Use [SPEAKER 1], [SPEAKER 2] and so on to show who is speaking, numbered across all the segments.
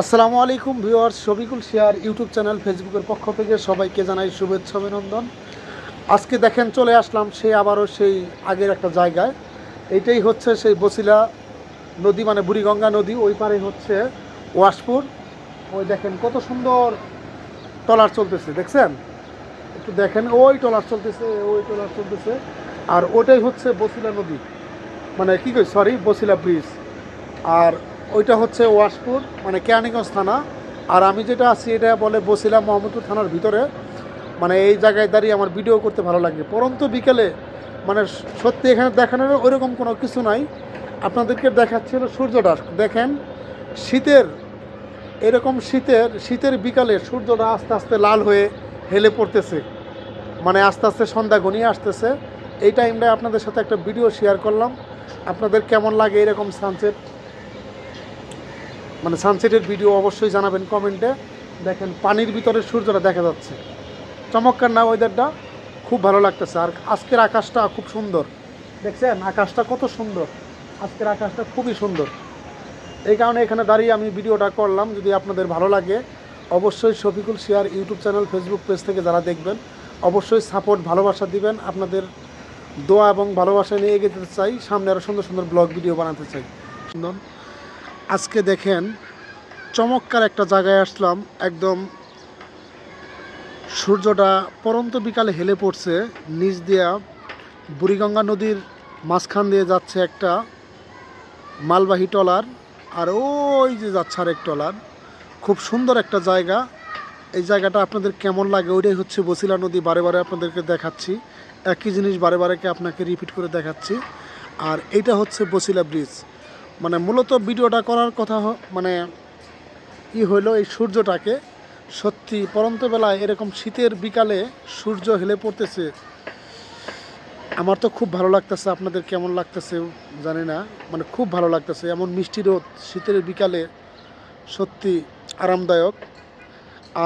[SPEAKER 1] আসসালামু আলাইকুম viewers, Shafiqul share YouTube channel, ফেসবুকের পক্ষ থেকে সবাইকে জানাই শুভেচ্ছা অভিনন্দন। আজকে দেখেন চলে আসলাম সেই আবারও সেই আগের একটা জায়গায়। এইটাই হচ্ছে সেই বসিলা নদী মানে বুড়িগঙ্গা নদী, ওই পারে হচ্ছে ওয়াশপুর। ওই দেখেন কত সুন্দর টলার চলতেছে, দেখছেন? একটু দেখেন, ওই টলার চলতেছে, ওই টলার চলতেছে। আর ওটাই হচ্ছে বসিলা নদী। মানে কী কই সরি বসিলা ব্রিজ আর ওইটা হচ্ছে ওয়াশপুর মানে কেরানীগঞ্জ থানা। আর আমি যেটা আছি, এটা বলে বসিলাম মোহাম্মদপুর থানার ভিতরে। মানে এই জায়গায় দাঁড়িয়ে আমার ভিডিও করতে ভালো লাগে। পরন্ত বিকেলে মানে সত্যি এখানে দেখানোর ওইরকম কোনো কিছু নাই। আপনাদেরকে দেখাচ্ছিল সূর্যটা দেখেন, শীতের, এরকম শীতের শীতের বিকালে সূর্যটা আস্তে আস্তে লাল হয়ে হেলে পড়তেছে। মানে আস্তে আস্তে সন্ধ্যা ঘনিয়ে আসতেছে। এই টাইমটায় আপনাদের সাথে একটা ভিডিও শেয়ার করলাম। আপনাদের কেমন লাগে এরকম সানসেট মানে সানসেটের ভিডিও অবশ্যই জানাবেন কমেন্টে দেখেন, পানির ভিতরে সূর্যটা দেখা যাচ্ছে। চমৎকার না ওয়েদারটা খুব ভালো লাগতেছে। আর আজকের আকাশটা খুব সুন্দর। দেখছেন? আকাশটা কত সুন্দর। আজকের আকাশটা খুবই সুন্দর। এই কারণে এখানে দাঁড়িয়ে আমি ভিডিওটা করলাম। যদি আপনাদের ভালো লাগে, অবশ্যই Shafiqul share YouTube channel Facebook page থেকে যারা দেখবেন, অবশ্যই সাপোর্ট ভালোবাসা দিবেন। আপনাদের দোয়া এবং ভালোবাসা নিয়ে এগিয়ে যেতে চাই। সামনে আরও সুন্দর সুন্দর ব্লগ ভিডিও বানাতে চাই। সুন্দর আজকে দেখেন চমৎকার একটা জায়গায় আসলাম, একদম সূর্যটা পরন্ত বিকালে হেলে পড়ছে, নিচ দিয়া বুড়িগঙ্গা নদীর মাঝখান দিয়ে যাচ্ছে একটা মালবাহী টলার আর ওই যে যাচ্ছে আরেক টলার খুব সুন্দর একটা জায়গা। এই জায়গাটা আপনাদের কেমন লাগে ওইটাই হচ্ছে বসিলা নদী, বারে বারে আপনাদেরকে দেখাচ্ছি। একই জিনিস বারে বারেকে আপনাকে রিপিট করে দেখাচ্ছি। আর এটা হচ্ছে বসিলা ব্রিজ মানে মূলত ভিডিওটা করার কথা মানে ই হইল এই সূর্যটাকে। সত্যি, পরন্ত বেলায় এরকম শীতের বিকালে সূর্য হেলে পড়তেছে। আমার তো খুব ভালো লাগতেছে, আপনাদের কেমন লাগতেছে জানি না। মানে খুব ভালো লাগতেছে, এমন মিষ্টি রোদ শীতের বিকালে সত্যি আরামদায়ক।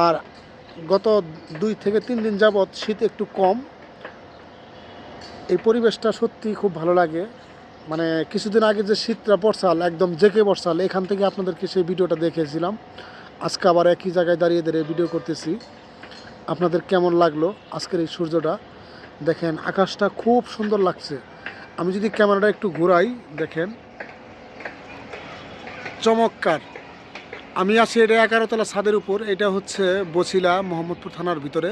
[SPEAKER 1] আর গত দুই থেকে তিন দিন যাবৎ শীত একটু কম। এই পরিবেশটা সত্যি খুব ভালো লাগে। মানে কিছুদিন আগে যে শীতটা বর্ষাল, একদম জেকে বর্ষাল, এখান থেকে আপনাদেরকে সেই ভিডিওটা দেখেছিলাম আজকে আবার একই জায়গায় দাঁড়িয়ে দাঁড়িয়ে ভিডিও করতেছি। আপনাদের কেমন লাগল আজকের এই সূর্যটা? দেখেন, আকাশটা খুব সুন্দর লাগছে। আমি যদি ক্যামেরাটা একটু ঘোরাই, দেখেন। চমৎকার। আমি আছি এটা এগারোতলা ছাদের উপর, এটা হচ্ছে বছিলা মোহাম্মদপুর থানার ভিতরে।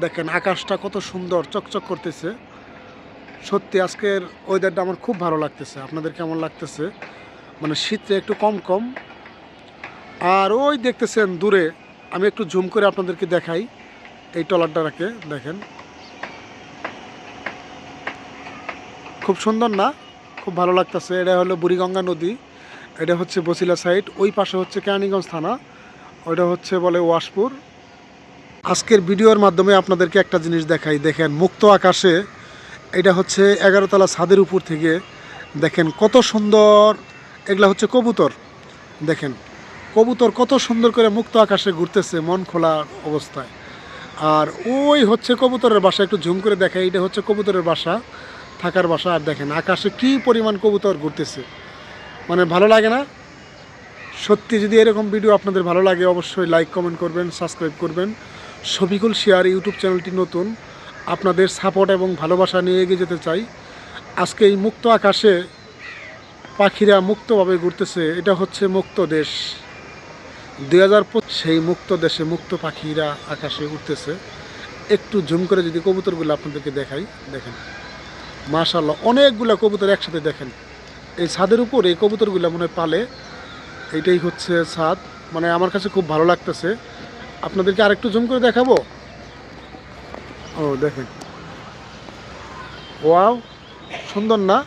[SPEAKER 1] দেখেন, আকাশটা কত সুন্দর, চকচক করতেছে। সত্যি আজকের ওয়েদারটা আমার খুব ভালো লাগতেছে। আপনাদের কেমন লাগতেছে? মানে শীতটা একটু কম কম। আর ওই দেখতেছেন দূরে, আমি একটু জুম করে আপনাদেরকে দেখাই। এই টলারটাকে দেখেন। খুব সুন্দর না? খুব ভালো লাগতেছে। এটা হলো বুড়িগঙ্গা নদী। এটা হচ্ছে বসিলা সাইড ওই পাশে হচ্ছে কেরানীগঞ্জ থানা। ওইটা হচ্ছে বলে ওয়াশপুর। আজকের ভিডিওর মাধ্যমে আপনাদেরকে একটা জিনিস দেখাই। দেখেন, মুক্ত আকাশে এটা হচ্ছে এগারোতলা ছাদের উপর থেকে দেখেন কত সুন্দর, এগুলা হচ্ছে কবুতর। দেখেন, কবুতর কত সুন্দর করে মুক্ত আকাশে ঘুরতেছে, মন খোলা অবস্থায়। আর ওই হচ্ছে কবুতরের বাসা, একটু ঝুম করে দেখে এটা হচ্ছে কবুতরের বাসা, থাকার বাসা। আর দেখেন, আকাশে কি পরিমাণ কবুতর ঘুরতেছে। মানে ভালো লাগে না? সত্যি যদি এরকম ভিডিও আপনাদের ভালো লাগে, অবশ্যই লাইক কমেন্ট করবেন সাবস্ক্রাইব করবেন। শফিকুল শেয়ার ইউটিউব চ্যানেলটি নতুন। আপনাদের সাপোর্ট এবং ভালোবাসা নিয়ে এগিয়ে যেতে চাই। আজকে এই মুক্ত আকাশে পাখিরা মুক্তভাবে ঘুরতেছে, এটা হচ্ছে মুক্ত দেশ। দুই হাজার সেই মুক্ত দেশে মুক্ত পাখিরা আকাশে উঠতেছে। একটু ঝুম করে যদি কবুতরগুলো আপনাদেরকে দেখাই, দেখেন। মাশাল্লাহ অনেকগুলো কবুতর একসাথে দেখেন। এই ছাদের উপর এই কবুতরগুলো মনে পালে। এইটাই হচ্ছে ছাদ। মানে আমার কাছে খুব ভালো লাগতেছে। আপনাদেরকে আরেকটু জুম করে দেখাবো? ও, দেখেন। ওয়াও, সুন্দর না?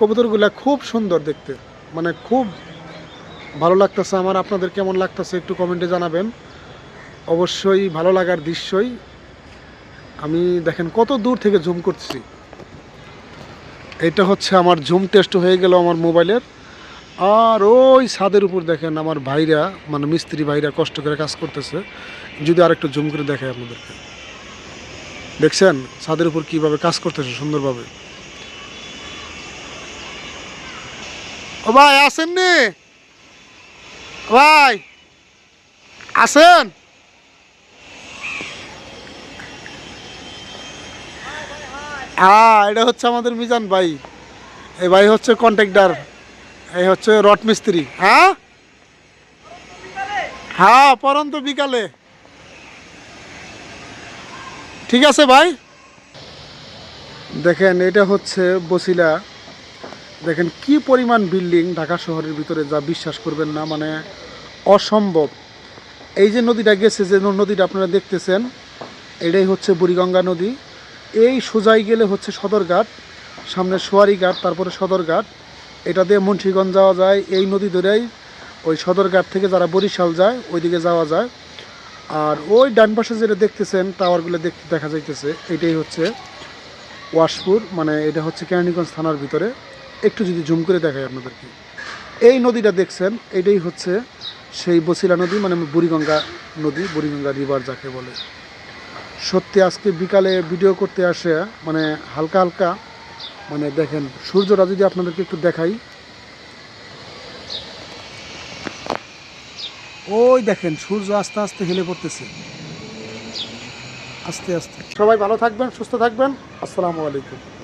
[SPEAKER 1] কবুতরগুলা খুব সুন্দর দেখতে। মানে খুব ভালো লাগতেছে আমার। আপনাদের কেমন লাগতেছে একটু কমেন্টে জানাবেন। অবশ্যই ভালো লাগার দৃশ্যই। আমি দেখেন কত দূর থেকে জুম করছি। এটা হচ্ছে আমার জুম টেস্ট হয়ে গেল আমার মোবাইলের। আর ওই ছাদের উপর দেখেন আমার ভাইরা মানে মিস্ত্রি ভাইরা কষ্ট করে কাজ করতেছে। যদি আরেকটু জুম করে দেখায় আপনাদেরকে। দেখছেন ছাদের উপর কীভাবে কাজ করতেছে সুন্দরভাবে। ও ভাই আসেননি ভাই আছেন হ্যাঁ এটা হচ্ছে আমাদের মিজান ভাই। এই ভাই হচ্ছে কন্ট্রাক্টর, এই হচ্ছে রট মিস্ত্রি হ্যাঁ? হ্যাঁ পরন্ত বিকালে। ঠিক আছে ভাই? দেখেন, এটা হচ্ছে বসিলা। দেখেন, কি পরিমাণ বিল্ডিং ঢাকা শহরের ভিতরে যা বিশ্বাস করবেন না মানে অসম্ভব। এই যে নদীটা গেছে, যে নদীটা আপনারা দেখতেছেন, এটাই হচ্ছে বুড়িগঙ্গা নদী। এই সোজাই গেলে হচ্ছে সদরঘাট, সামনে সোয়ারিঘাট তারপরে সদরঘাট। এটা দিয়ে মুন্সিগঞ্জ যাওয়া যায়। এই নদী ধরেই ওই সদরঘাট থেকে যারা বরিশাল যায়, ওইদিকে যাওয়া যায়। আর ওই ডান পাশে যেটা দেখতেছেন, টাওয়ারগুলো দেখতে দেখা যাইতেছে, এটাই হচ্ছে ওয়াশপুর মানে এটা হচ্ছে কেরানীগঞ্জ থানার ভিতরে। একটু যদি জুম করে দেখাই আপনাদেরকে। এই নদীটা দেখছেন, এটাই হচ্ছে সেই বসিলা নদী মানে বুড়িগঙ্গা নদী, বুড়িগঙ্গা রিভার যাকে বলে। সত্যি আজকে বিকালে ভিডিও করতে আসে মানে হালকা হালকা মানে দেখেন সূর্যটা যদি আপনাদেরকে একটু দেখাই ওই দেখেন, সূর্য আস্তে আস্তে হেলে পড়তেছে। আস্তে আস্তে। সবাই ভালো থাকবেন, সুস্থ থাকবেন। আসসালামু আলাইকুম।